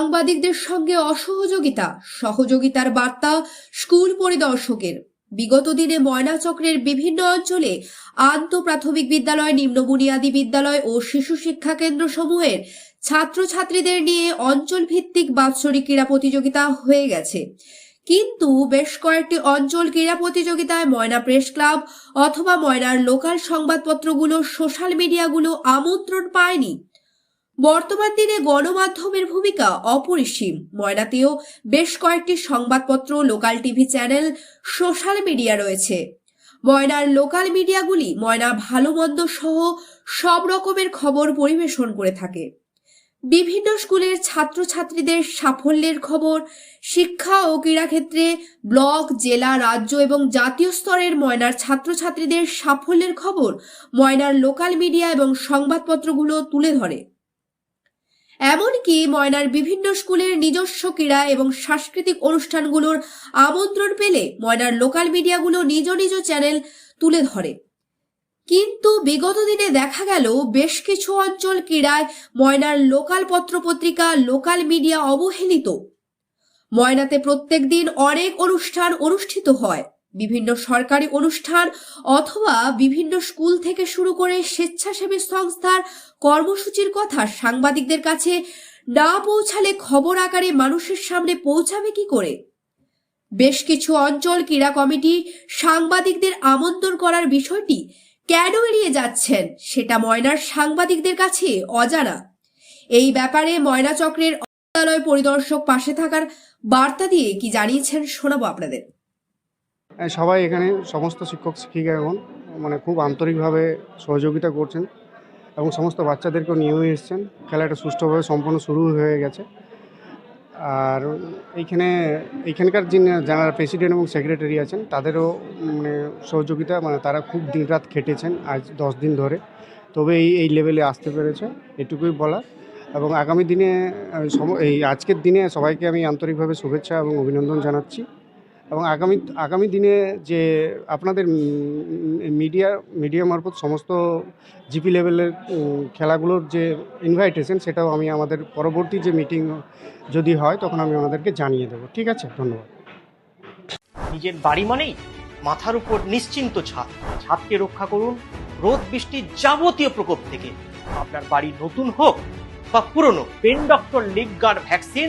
সাংবাদিকদের সঙ্গে অসহযোগিতা, সহযোগিতার বার্তা স্কুল পরিদর্শকের। বিগত দিনে ময়নাচক্রের বিভিন্ন অঞ্চলে আন্ত প্রাথমিক বিদ্যালয় নিম্ন বুনিয়াদী বিদ্যালয় ও শিশু শিক্ষা কেন্দ্র সমূহের ছাত্রছাত্রীদের নিয়ে অঞ্চল ভিত্তিক বাৎসরিক ক্রীড়া প্রতিযোগিতা হয়ে গেছে। কিন্তু বেশ কয়েকটি অঞ্চল ক্রীড়া প্রতিযোগিতায় ময়না প্রেস ক্লাব অথবা ময়নার লোকাল সংবাদপত্রগুলো, সোশ্যাল মিডিয়াগুলো আমন্ত্রণ পায়নি। বর্তমান দিনে গণমাধ্যমের ভূমিকা অপরিসীম। ময়নাতেও বেশ কয়েকটি সংবাদপত্র, local TV channel, social media রয়েছে। ময়নার লোকাল মিডিয়াগুলি ময়না ভালো মন্দ সহ সব রকমের খবর পরিবেশন করে থাকে। বিভিন্ন স্কুলের ছাত্রছাত্রীদের সাফল্যের খবর, শিক্ষা ও ক্রীড়াক্ষেত্রে ব্লক, জেলা, রাজ্য এবং জাতীয় স্তরের ময়নার ছাত্রছাত্রীদের সাফল্যের খবর ময়নার লোকাল মিডিয়া এবং সংবাদপত্রগুলো তুলে ধরে। এমনকি ময়নার বিভিন্ন স্কুলের নিজস্ব ক্রীড়া এবং সাংস্কৃতিক অনুষ্ঠানগুলোর আমন্ত্রণ পেলে ময়নার লোকাল মিডিয়াগুলো নিজ নিজ চ্যানেল তুলে ধরে। কিন্তু বিগত দিনে দেখা গেল বেশ কিছু অঞ্চল ক্রীড়ায় ময়নার লোকাল পত্রপত্রিকা, লোকাল মিডিয়া অবহেলিত। ময়নাতে প্রত্যেক দিন অনেক অনুষ্ঠান অনুষ্ঠিত হয়। বিভিন্ন সরকারি অনুষ্ঠান অথবা বিভিন্ন স্কুল থেকে শুরু করে স্বেচ্ছাসেবী সংস্থার কর্মসূচির কথা সাংবাদিকদের কাছে না পৌঁছালে খবর আকারে মানুষের সামনে পৌঁছাবে কি করে? বেশ কিছু অঞ্চল ক্রীড়া কমিটি সাংবাদিকদের আমন্ত্রণ করার বিষয়টি কেন এড়িয়ে যাচ্ছেন সেটা ময়নার সাংবাদিকদের কাছে অজানা। এই ব্যাপারে ময়না চক্রের পরিদর্শক পাশে থাকার বার্তা দিয়ে কি জানিয়েছেন শোনাবো আপনাদের। সবাই এখানে সমস্ত শিক্ষক, শিক্ষিকা এখন মানে খুব আন্তরিকভাবে সহযোগিতা করছেন এবং সমস্ত বাচ্চাদেরকেও নিয়েও এসছেন। খেলাটা সুষ্ঠুভাবে সম্পূর্ণ শুরু হয়ে গেছে। আর এইখানে, এইখানকার যিনি, যারা প্রেসিডেন্ট এবং সেক্রেটারি আছেন, তাদেরও মানে সহযোগিতা মানে তারা খুব দিনরাত খেটেছেন আজ দশ দিন ধরে। তবে এই এই লেভেলে আসতে পেরেছে, এটুকুই বলা এবং আগামী দিনে এই আজকের দিনে সবাইকে আমি আন্তরিকভাবে শুভেচ্ছা এবং অভিনন্দন জানাচ্ছি। এবং আগামী আগামী দিনে যে আপনাদের মিডিয়া মিডিয়া মারফত সমস্ত জিপি লেভেলের খেলাগুলোর যে ইনভাইটেশন সেটাও আমি আমাদের পরবর্তী যে মিটিং যদি হয়, তখন আমি ওনাদেরকে জানিয়ে দেবো। ঠিক আছে? ধন্যবাদ। নিজের বাড়ি মানেই মাথার উপর নিশ্চিন্ত ছাদ। ছাদকে রক্ষা করুন রোদ বৃষ্টির যাবতীয় প্রকোপ থেকে। আপনার বাড়ি নতুন হোক বা পুরনো, pen doctor leak guard vaccine